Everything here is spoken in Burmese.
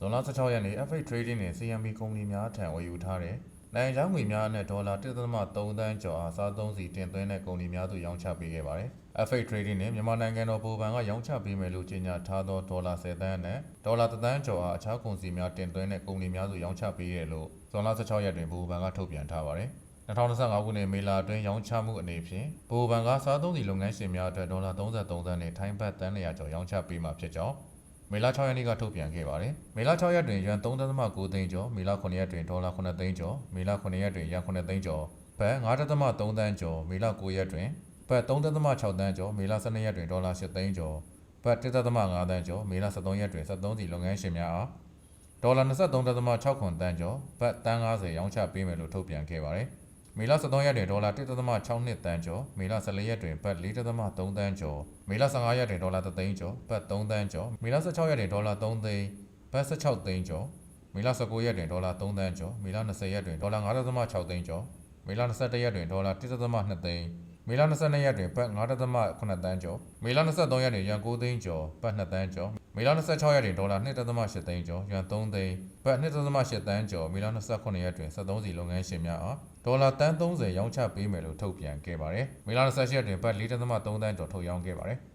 ဇွန်လ16ရက်နေ့ FA Trading နဲ့ CMB ကုမ္ပဏီများထံဝယ်ယူထားတဲ့နိုင်ငံခြားငွေများနဲ့ဒေါ်လာ1.3သန်းကျော်အားစားသုံးစီတင်သွင်းတဲ့ကုမ္ပဏီများသို့ရောင်းချပေးခဲ့ပါတယ်။ FA Trading နဲ့မြန်မာနိုင်ငံတော်ဗဟိုဘဏ်ကရောင်းချပေးမယ်လို့ကြေညာထားသောဒေါ်လာ10သန်းနဲ့ဒေါ်လာ1သန်းကျော်အားအခြားကုန်စည်များတင်သွင်းတဲ့ကုမ္ပဏီများသို့ရောင်းချပေးရလို့ဇွန်လ16ရက်တွင်ဗဟိုဘဏ်ကထုတ်ပြန်ထားပါတယ်။2025ခုနှစ်မေလအတွင်းရောင်းချမှုအနေဖြင့်ဗဟိုဘဏ်ကစားသုံးစီလုပ်ငန်းရှင်များအတွက်ဒေါ်လာ33သန်းနဲ့ထိုင်းဘတ်တန်း100ကျော်ရောင်းချပေးမှာဖြစ်ကြောင်း မေလ6ရက်နေ့ကထုတ်ပြန်ခဲ့ပါတယ်။မေလ6ရက်တွင်ရန်3.9သိန်းကျော်မေလ9ရက်တွင်ဒေါ်လာ9သိန်းကျော်မေလ9ရက်တွင်ရန်9သိန်းကျော်ဘတ်9.3သန်းကျော်မေလ9ရက်တွင်ဘတ်3.6သန်းကျော်မေလ12ရက်တွင်ဒေါ်လာ10သိန်းကျော်ဘတ်1.5သန်းကျော်မေလ13ရက်တွင်73စီလုပ်ငန်းရှင်များအားဒေါ်လာ23.6ခွန်တန်းကျော်ဘတ်တန်း90ရောင်းချပေးမယ်လို့ထုတ်ပြန်ခဲ့ပါတယ်။ မေလ13ရက်တွင်ဒေါ်လာ1.62တန်းကျော်မေလ14ရက်တွင်ဘတ်4.3တန်းကျော်မေလ15ရက်တွင်ဒေါ်လာ3သိန်းကျော်ဘတ်3တန်းကျော်မေလ16ရက်တွင်ဒေါ်လာ3သိန်းဘတ်16သိန်းကျော်မေလ19ရက်တွင်ဒေါ်လာ3တန်းကျော်မေလ20ရက်တွင်ဒေါ်လာ9.6သိန်းကျော်မေလ21ရက်တွင်ဒေါ်လာ1.2သိန်း မေလ22ရက်တွင်ဘတ်9.8တန်းကျော်မေလ23ရက်တွင်ရန်9သိန်းကျော်ဘတ်2တန်းကျော်မေလ26ရက်တွင်ဒေါ်လာ2.8သိန်းကျော်ရန်3သိန်းဘတ်2.8တန်းကျော်မေလ29ရက်တွင်73စီလုပ်ငန်းရှင်များအားဒေါ်လာတန်း30ရောင်းချပေးမယ်လို့ထုတ်ပြန်ခဲ့ပါတယ်။မေလ28ရက်တွင်ဘတ်4.3တန်းကျော်ထုတ်ရောင်းခဲ့ပါတယ်။